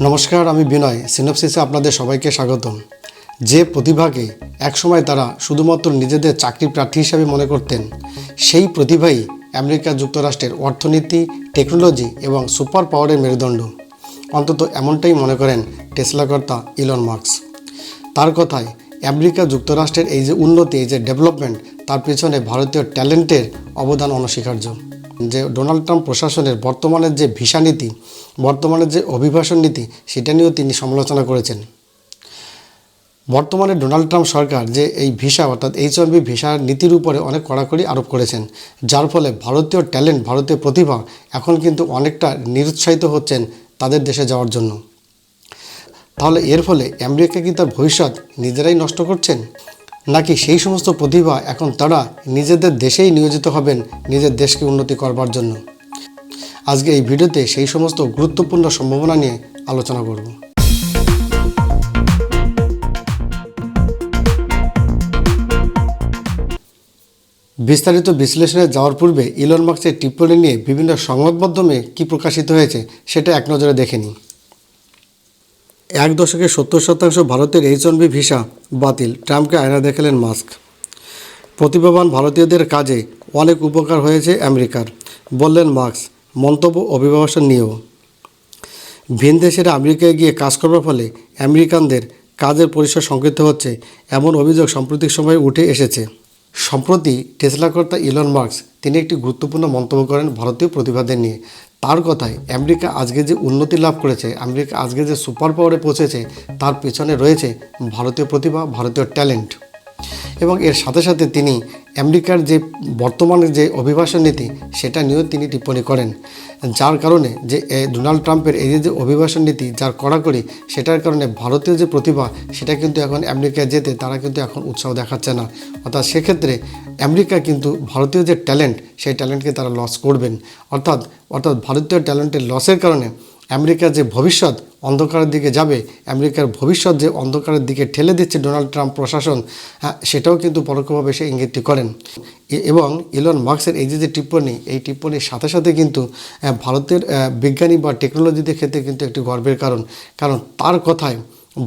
নমস্কার, আমি বিনয়। সিনপসিসে আপনাদের সবাইকে স্বাগতম। যে প্রতিভাকে একসময় তারা শুধুমাত্র নিজেদের চাকরি প্রার্থী হিসাবে মনে করতেন, সেই প্রতিভাই আমেরিকা যুক্তরাষ্ট্রের অর্থনীতি, টেকনোলজি এবং সুপার পাওয়ারের মেরুদণ্ড। অন্তত এমনটাই মনে করেন টেসলাকর্তা ইলন মার্কস তার কথায়, আমেরিকা যুক্তরাষ্ট্রের এই যে উন্নতি, এই যে ডেভেলপমেন্ট, তার পিছনে ভারতীয় ট্যালেন্টের অবদান অনস্বীকার্য। যে ডোনাল্ড ট্রাম্প প্রশাসনের বর্তমানের যে ভিসা নীতি, বর্তমানের যে অভিবাসন নীতি, সেটা নিয়েও তিনি সমালোচনা করেছেন। বর্তমানে ডোনাল্ড ট্রাম্প সরকার যে এই ভিসা, অর্থাৎ এইচ ওয়ান বি ভিসার নীতির উপরে অনেক কড়াকড়ি আরোপ করেছেন, যার ফলে ভারতীয় ট্যালেন্ট, ভারতীয় প্রতিভা এখন কিন্তু অনেকটা নিরুৎসাহিত হচ্ছেন তাদের দেশে যাওয়ার জন্য। তাহলে এর ফলে আমেরিকা কি তার ভবিষ্যৎ নিজেরাই নষ্ট করছেন? নাকি সেই সমস্ত প্রতিভা এখন তারা নিজেদের দেশেই নিয়োজিত হবেন, নিজের দেশকে উন্নতি করবার জন্য? আজকে এই ভিডিওতে সেই সমস্ত গুরুত্বপূর্ণ সম্ভাবনা নিয়ে আলোচনা করব। বিস্তারিত বিশ্লেষণে যাওয়ার পূর্বে ইলন মার্কসের টিপ্পণী নিয়ে বিভিন্ন সংবাদ মাধ্যমে কী প্রকাশিত হয়েছে সেটা এক নজরে দেখে নিই। এক দশকে সত্তর শতাংশ ভারতের এইচ ওয়ান বি ভিসা বাতিল। ট্রাম্পকে আয়না দেখালেন মাস্ক। প্রতিভাবান ভারতীয়দের কাজে অনেক উপকার হয়েছে আমেরিকার, বললেন মার্কস মন্তব্য অভিবাসন নিয়েও। ভিন দেশের আমেরিকায় গিয়ে কাজ করবার ফলে আমেরিকানদের কাজের পরিসর সংকৃত হচ্ছে, এমন অভিযোগ সাম্প্রতিক সময়ে উঠে এসেছে। সম্প্রতি টেসলাকর্তা ইলন মার্কস তিনি একটি গুরুত্বপূর্ণ মন্তব্য করেন ভারতীয় প্রতিভাদের নিয়ে। তার কথায় আমেরিকা আজকে যে উন্নতি লাভ করেছে, আমেরিকা আজকে যে সুপার পাওয়ারে পৌঁছেছে, তার পেছনে রয়েছে ভারতীয় প্রতিভা, ভারতীয় ট্যালেন্ট এবং এর সাথে সাথে তিনি আমেরিকার যে বর্তমানে যে অভিবাসন নীতি, সেটা নিয়েও তিনি টিপ্পণী করেন। যার কারণে যে ডোনাল্ড ট্রাম্পের এই যে অভিবাসন নীতি, যার কড়াকড়ি, সেটার কারণে ভারতীয় যে প্রতিভা, সেটা কিন্তু এখন আমেরিকায় যেতে তারা কিন্তু এখন উৎসাহ দেখাচ্ছে না। অর্থাৎ সেক্ষেত্রে আমেরিকা কিন্তু ভারতীয় যে ট্যালেন্ট, সেই ট্যালেন্টকে তারা লস করবেন। অর্থাৎ অর্থাৎ ভারতীয় ট্যালেন্টের লসের কারণে আমেরিকার যে ভবিষ্যৎ অন্ধকারের দিকে যাবে আমেরিকার ভবিষ্যৎ যে অন্ধকারের দিকে ঠেলে দিচ্ছে ডোনাল্ড ট্রাম্প প্রশাসন হ্যাঁ, সেটাও কিন্তু পরোক্ষভাবে সে ইঙ্গিতটি করেন। এবং ইলন মার্কসের এই যে যে টিপ্পণী এই টিপ্পণীর সাথে সাথে কিন্তু ভারতের বিজ্ঞানী বা টেকনোলজিদের ক্ষেত্রে কিন্তু একটি গর্বের কারণ। কারণ তার কথায়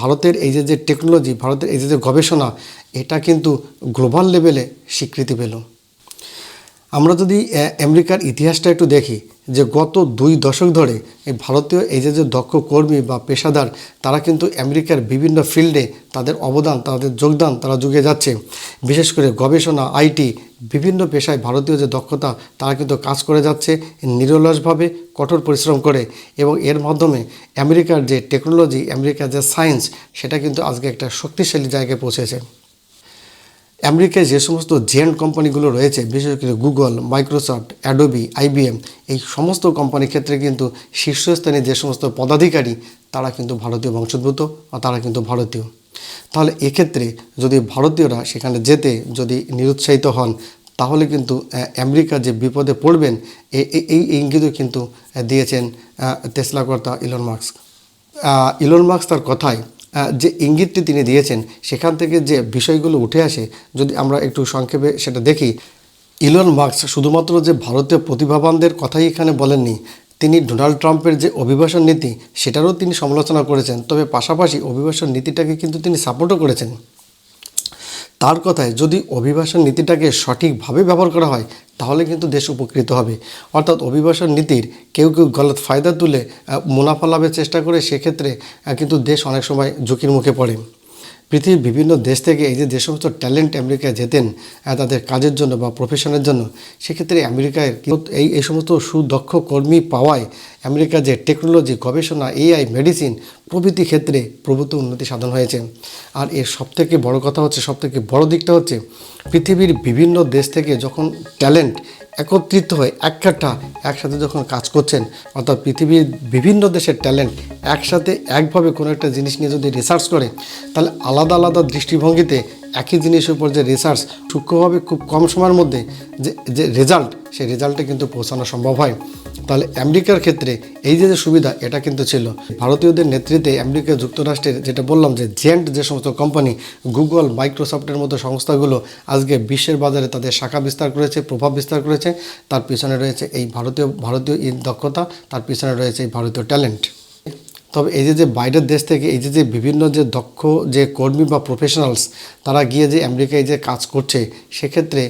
ভারতের এই যে যে টেকনোলজি ভারতের এই যে যে গবেষণা এটা কিন্তু গ্লোবাল লেভেলে স্বীকৃতি পেল। আমরা যদি আমেরিকার ইতিহাসটা একটু দেখি, যে গত দুই দশক ধরে এই ভারতীয় এই যে যে দক্ষ কর্মী বা পেশাদার, তারা কিন্তু আমেরিকার বিভিন্ন ফিল্ডে তাদের অবদান, তাদের যোগদান তারা যুগে যাচ্ছে। বিশেষ করে গবেষণা, আইটি, বিভিন্ন পেশায় ভারতীয় যে দক্ষতা, তারা কিন্তু কাজ করে যাচ্ছে নিরলসভাবে, কঠোর পরিশ্রম করে। এবং এর মাধ্যমে আমেরিকার যে টেকনোলজি, আমেরিকার যে সায়েন্স, সেটা কিন্তু আজকে একটা শক্তিশালী জায়গায় পৌঁছেছে। আমেরিকায় যে সমস্ত জেন্ট কোম্পানিগুলো রয়েছে বিশেষ করে গুগল মাইক্রোসফট অ্যাডোবি আইবিএম এই সমস্ত কোম্পানির ক্ষেত্রে কিন্তু শীর্ষস্থানে যে সমস্ত পদাধিকারী তারা কিন্তু ভারতীয় বংশোদ্ভূত আর তারা কিন্তু ভারতীয়। তাহলে এক্ষেত্রে যদি ভারতীয়রা সেখানে যেতে যদি নিরুৎসাহিত হন তাহলে কিন্তু আমেরিকা যে বিপদে পড়বেন এই ইঙ্গিতও কিন্তু দিয়েছেন আহ, টেসলাকর্তা ইলন মার্কস ইলন মার্কস তার কথায় যে ইঙ্গিতটি তিনি দিয়েছেন, সেখান থেকে যে বিষয়গুলো উঠে আসে, যদি আমরা একটু সংক্ষেপে সেটা দেখি, ইলন মার্কস শুধুমাত্র যে ভারতীয় প্রতিভাবানদের কথাই এখানে বলেননি, তিনি ডোনাল্ড ট্রাম্পের যে অভিবাসন নীতি, সেটারও তিনি সমালোচনা করেছেন। তবে পাশাপাশি অভিবাসন নীতিটাকে কিন্তু তিনি সাপোর্টও করেছেন। তার কথায় যদি অভিবাসন নীতিটাকে সঠিকভাবে ব্যবহার করা হয়, তাহলে কিন্তু দেশ উপকৃত হবে। অর্থাৎ অভিবাসন নীতির কেউ কেউ গলত ফায়দা তুলে মুনাফা লাভের চেষ্টা করে, সেক্ষেত্রে কিন্তু দেশ অনেক সময় ঝুঁকির মুখে পড়ে। পৃথিবীর বিভিন্ন দেশ থেকে এই যে যে সমস্ত ট্যালেন্ট আমেরিকায় যেতেন তাদের কাজের জন্য বা প্রফেশনের জন্য, সেক্ষেত্রে আমেরিকায় এই এই সমস্ত সুদক্ষ কর্মী পাওয়ায় আমেরিকা যে টেকনোলজি গবেষণা এআই মেডিসিন প্রভৃতি ক্ষেত্রে প্রভূত উন্নতি সাধন হয়েছে। আর এর সবথেকে বড় কথা হচ্ছে, সবথেকে বড় দিকটা হচ্ছে, পৃথিবীর বিভিন্ন দেশ থেকে যখন ট্যালেন্ট একত্রিত হয়ে একটা একসাথে যখন কাজ করছেন, অর্থাৎ পৃথিবীর বিভিন্ন দেশের ট্যালেন্ট একসাথে একভাবে কোনো একটা জিনিস নিয়ে যদি রিসার্চ করে, তাহলে আলাদা আলাদা দৃষ্টিভঙ্গিতে একই জিনিসের উপর যে রিসার্চ সূক্ষ্মভাবে খুব কম সময়ের মধ্যে যে যে রেজাল্ট সেই রেজাল্টে কিন্তু পৌঁছানো সম্ভব হয়। তাহলে আমেরিকার ক্ষেত্রে এই যে সুবিধা, এটা কিন্তু ছিল। ভারতীয়দের নেতৃত্বে আমেরিকা যুক্তরাষ্ট্রের যেটা বললাম যে জেন্ট যে সমস্ত কোম্পানি গুগল মাইক্রোসফটের মতো সংস্থাগুলো আজকে বিশ্বের বাজারে তাদের শাখা বিস্তার করেছে, প্রভাব বিস্তার করেছে। তার পিছনে রয়েছে এই ভারতীয় ভারতীয় দক্ষতা, তার পিছনে রয়েছে এই ভারতীয় ট্যালেন্ট তবে এই যে যে বাইরের দেশ থেকে এই যে যে বিভিন্ন যে দক্ষ যে কর্মী বা প্রফেশনালস তারা গিয়ে যে আমেরিকায় যে কাজ করছে, সেক্ষেত্রে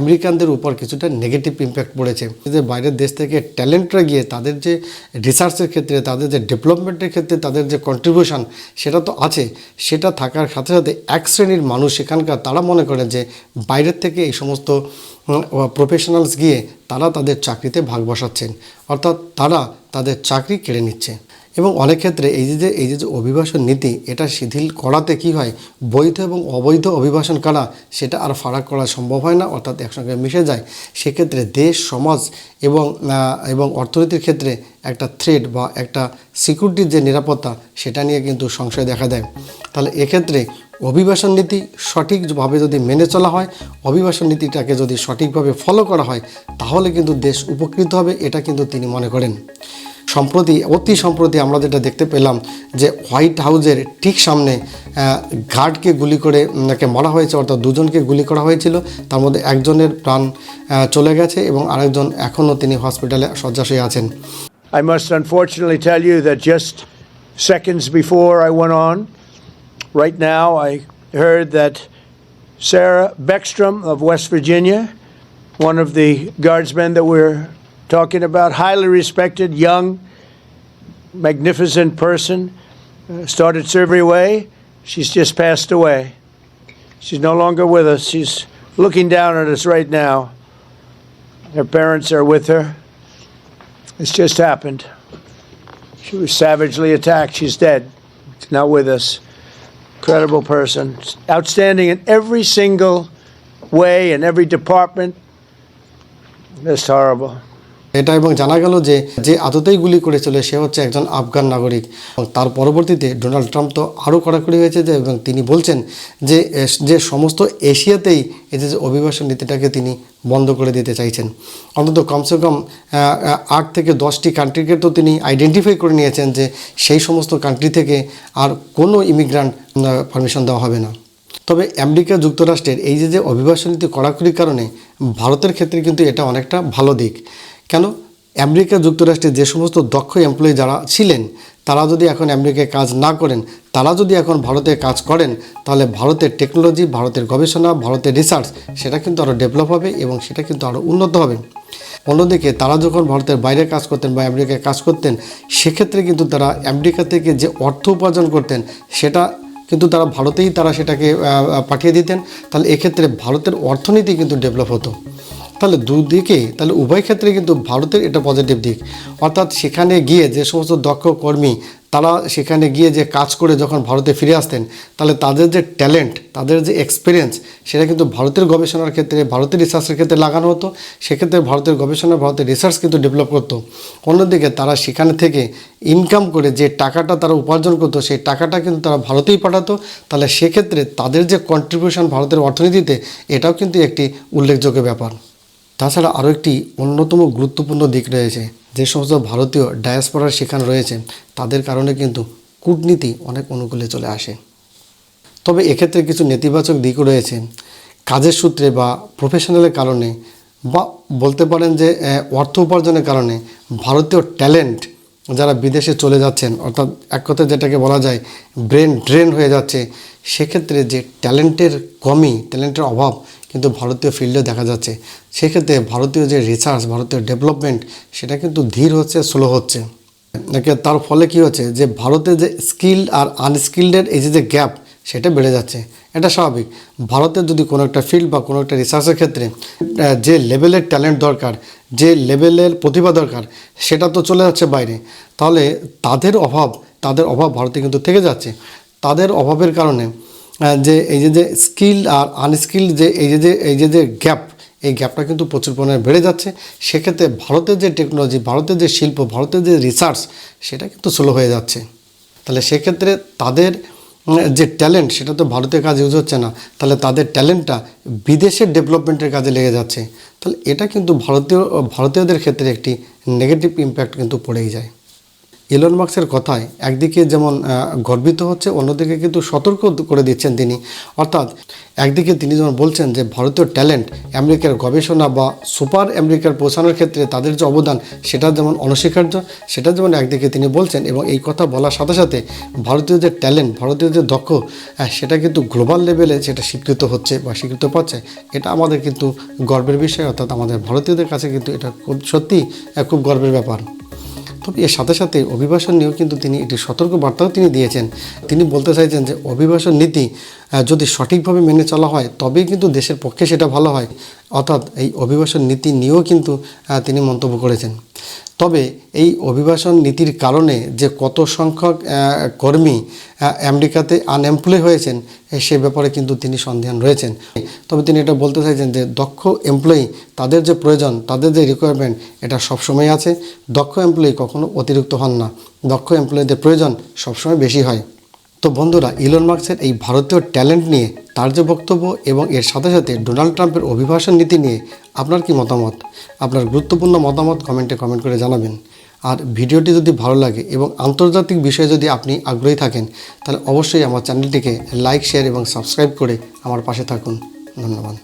আমেরিকানদের উপর কিছুটা নেগেটিভ ইম্প্যাক্ট পড়েছে। যে বাইরের দেশ থেকে ট্যালেন্টরা গিয়ে তাদের যে রিসার্চের ক্ষেত্রে, তাদের যে ডেভেলপমেন্টের ক্ষেত্রে, তাদের যে কন্ট্রিবিউশন সেটা তো আছে। সেটা থাকার সাথে সাথে এক শ্রেণির মানুষ এখানকার তারা মনে করেন যে বাইরের থেকে এই সমস্ত প্রফেশনালস গিয়ে তারা তাদের চাকরিতে ভাগ বসাচ্ছেন। অর্থাৎ তারা তাদের চাকরি কেড়ে নিচ্ছে। এবং অনেক ক্ষেত্রে এই যে এই যে অভিবাসন নীতি, এটা শিথিল করাতে কি হয়? বৈধ এবং অবৈধ অভিবাসন করা, সেটা আর ফারাক করা সম্ভব হয় না, অর্থাৎ একসঙ্গে মিশে যায়। সেক্ষেত্রে দেশ, সমাজ এবং এবং অর্থনীতির ক্ষেত্রে একটা থ্রেড বা একটা সিকিউরিটির যে নিরাপত্তা, সেটা নিয়ে কিন্তু সংশয় দেখা দেয়। তাহলে এক্ষেত্রে অভিবাসন নীতি সঠিকভাবে যদি মেনে চলা হয়, অভিবাসন নীতিটাকে যদি সঠিকভাবে ফলো করা হয়, তাহলে কিন্তু দেশ উপকৃত হবে, এটা কিন্তু তিনি মনে করেন। সম্প্রতি অতি সম্প্রতি আমরা যেটা দেখতে পেলাম যে হোয়াইট হাউজের ঠিক সামনে গার্ডকে গুলি করে নাকি মারা হয়েছে অর্থাৎ দুজনকে গুলি করা হয়েছিল তার মধ্যে একজনের প্রাণ চলে গেছে এবং আরেকজন এখনও তিনি হসপিটালে শয্যাশায়ী আছেন I must unfortunately tell you that just seconds before I went on, right now, I heard that Sarah Beckstrom of West Virginia, one of the guardsmen that we're talking about, highly respected, young, magnificent person, uh, started surgery away. She's just passed away. She's no longer with us. She's looking down at us right now. Her parents are with her. It's just happened. She was savagely attacked. She's dead. She's not with us. Incredible person. Outstanding in every single way, in every department. Just horrible. এটা এবং জানা গেল যে যে আদতেই গুলি করেছিল সে হচ্ছে একজন আফগান নাগরিক। তার পরবর্তীতে ডোনাল্ড ট্রাম্প তো আরও কড়াকড়ি হয়েছে যে, এবং তিনি বলছেন যে যে সমস্ত এশিয়াতেই এই যে অভিবাসন নীতিটাকে তিনি বন্ধ করে দিতে চাইছেন। অন্তত কমসে কম আট থেকে দশটি কান্ট্রিকে তো তিনি আইডেন্টিফাই করে নিয়েছেন যে, সেই সমস্ত কান্ট্রি থেকে আর কোনো ইমিগ্রান্ট পারমিশন দেওয়া হবে না। তবে আমেরিকা যুক্তরাষ্ট্রের এই যে যে অভিবাসন নীতি কড়াকড়ির কারণে ভারতের ক্ষেত্রে কিন্তু এটা অনেকটা ভালো দিক। কেন? আমেরিকা যুক্তরাষ্ট্রে যে সমস্ত দক্ষ এমপ্লয়ি যারা ছিলেন, তারা যদি এখন আমেরিকায় কাজ না করেন, তারা যদি এখন ভারতে কাজ করেন, তাহলে ভারতের টেকনোলজি ভারতের গবেষণা, ভারতের রিসার্চ সেটা কিন্তু আরও ডেভেলপ হবে এবং সেটা কিন্তু আরও উন্নত হবে। অন্যদিকে তারা যখন ভারতের বাইরে কাজ করতেন বা আমেরিকায় কাজ করতেন, সেক্ষেত্রে কিন্তু তারা আমেরিকা থেকে যে অর্থ উপার্জন করতেন, সেটা কিন্তু তারা ভারতেই তারা সেটাকে পাঠিয়ে দিতেন। তাহলে এক্ষেত্রে ভারতের অর্থনীতি কিন্তু ডেভেলপ হতো। তাহলে দুদিকে, তাহলে উভয় ক্ষেত্রে কিন্তু ভারতের এটা পজিটিভ দিক। অর্থাৎ সেখানে গিয়ে যে সমস্ত দক্ষ কর্মী, তারা সেখানে গিয়ে যে কাজ করে যখন ভারতে ফিরে আসতেন, তাহলে তাদের যে ট্যালেন্ট তাদের যে এক্সপিরিয়েন্স সেটা কিন্তু ভারতের গবেষণার ক্ষেত্রে, ভারতের রিসার্চের ক্ষেত্রে লাগানো হতো। সেক্ষেত্রে ভারতের গবেষণা, ভারতের রিসার্চ কিন্তু ডেভেলপ করতো। অন্যদিকে তারা সেখানে থেকে ইনকাম করে যে টাকাটা তারা উপার্জন করতো, সেই টাকাটা কিন্তু তারা ভারতেই পাঠাতো। তাহলে সেক্ষেত্রে তাদের যে কন্ট্রিবিউশন ভারতের অর্থনীতিতে, এটাও কিন্তু একটি উল্লেখযোগ্য ব্যাপার। তাছাড়া আরও একটি অন্যতম গুরুত্বপূর্ণ দিক রয়েছে, যে সমস্ত ভারতীয় ডায়াসপোরার সেখানে রয়েছে, তাদের কারণে কিন্তু কূটনীতি অনেক অনুকূলে চলে আসে। তবে এক্ষেত্রে কিছু নেতিবাচক দিকও রয়েছে। কাজের সূত্রে বা প্রফেশনালের কারণে বা বলতে পারেন যে অর্থ উপার্জনের কারণে ভারতীয় ট্যালেন্ট যারা বিদেশে চলে যাচ্ছেন, অর্থাৎ এক কথায় যেটাকে বলা যায় ব্রেন ড্রেন হয়ে যাচ্ছে, সেক্ষেত্রে যে ট্যালেন্টের কমি ট্যালেন্টের অভাব কিন্তু ভারতীয় ফিল্ডে দেখা যাচ্ছে। সেক্ষেত্রে ভারতীয় যে রিসার্চ ভারতীয় ডেভেলপমেন্ট সেটা কিন্তু ধীর হচ্ছে স্লো হচ্ছে। তার ফলে কি হচ্ছে যে ভারতে যে স্কিল আর আনস্কিল্ডের এই যে গ্যাপ সেটা বেড়ে যাচ্ছে। এটা স্বাভাবিক। ভারতের যদি কোনো একটা ফিল্ড বা কোনো একটা রিসার্চের ক্ষেত্রে যে লেভেলের ট্যালেন্ট দরকার, যে লেভেলের প্রতিভা দরকার, সেটা তো চলে যাচ্ছে বাইরে। তাহলে তাদের অভাব তাদের অভাব ভারতে কিন্তু থেকে যাচ্ছে। তাদের অভাবের কারণে যে এই যে যে স্কিল আর আনস্কিল যে এই যে যে এই যে যে গ্যাপ, এই গ্যাপটা কিন্তু প্রচুর পরিমাণে বেড়ে যাচ্ছে। সেক্ষেত্রে ভারতের যে টেকনোলজি ভারতের যে শিল্প, ভারতের যে রিসার্চ সেটা কিন্তু স্লো হয়ে যাচ্ছে। তাহলে সেক্ষেত্রে তাদের যে ট্যালেন্ট সেটা তো ভারতের কাজে ইউজ হচ্ছে না। তাহলে তাদের ট্যালেন্টটা বিদেশের ডেভেলপমেন্টের কাজে লেগে যাচ্ছে। তাহলে এটা কিন্তু ভারতীয়, ভারতীয়দের ক্ষেত্রে একটি নেগেটিভ ইম্প্যাক্ট কিন্তু পড়েই যায়। ইলন মার্কসের কথায় একদিকে যেমন গর্বিত হচ্ছে, অন্যদিকে কিন্তু সতর্ক করে দিচ্ছেন তিনি। অর্থাৎ একদিকে তিনি যেমন বলছেন যে, ভারতীয় ট্যালেন্ট আমেরিকার গবেষণা বা সুপার আমেরিকার পৌঁছানোর ক্ষেত্রে তাদের যে অবদান, সেটা যেমন অনস্বীকার্য, সেটা যেমন একদিকে তিনি বলছেন এবং এই কথা বলার সাথে সাথে ভারতীয় যে ট্যালেন্ট, ভারতীয় যে দক্ষ সেটা কিন্তু গ্লোবাল লেভেলে সেটা স্বীকৃত হচ্ছে বা স্বীকৃত পাচ্ছে। এটা আমাদের কিন্তু গর্বের বিষয়, অর্থাৎ আমাদের ভারতীয়দের কাছে কিন্তু এটা সত্যি খুব গর্বের ব্যাপার। তবে এর সাথে সাথে অভিবাসন নিয়েও কিন্তু তিনি একটি সতর্ক বার্তাও তিনি দিয়েছেন। তিনি বলতে চাইছেন যে, অভিবাসন নীতি যদি সঠিকভাবে মেনে চলা হয়, তবেই কিন্তু দেশের পক্ষে সেটা ভালো হয়। অর্থাৎ এই অভিবাসন নীতি নিয়েও কিন্তু তিনি মন্তব্য করেছেন। তবে এই অভিবাসন নীতির কারণে যে কত সংখ্যক কর্মী আমেরিকাতে আনএমপ্লয় হয়েছেন সে ব্যাপারে কিন্তু তিনি সন্ধান রয়েছেন। তবে তিনি এটা বলতে চাইছেন যে দক্ষ এমপ্লয়ি তাদের যে প্রয়োজন, তাদের যে রিকোয়ারমেন্ট এটা সবসময় আছে। দক্ষ এমপ্লয়ি কখনো অতিরিক্ত হন না। দক্ষ এমপ্লয়িদের প্রয়োজন সবসময় বেশি হয়। তো বন্ধুরা, ইলন মার্কসের এই ভারতীয় ট্যালেন্ট নিয়ে তার যে বক্তব্য এবং এর সাথে সাথে ডোনাল্ড ট্রাম্পের অভিভাষণ নীতি নিয়ে আপনার কি মতামত? আপনার গুরুত্বপূর্ণ মতামত কমেন্টে কমেন্ট করে জানাবেন। আর ভিডিওটি যদি ভালো লাগে এবং আন্তর্জাতিক বিষয়ে যদি আপনি আগ্রহী থাকেন, তাহলে অবশ্যই আমার চ্যানেলটিকে লাইক, শেয়ার এবং সাবস্ক্রাইব করে আমার পাশে থাকুন। ধন্যবাদ।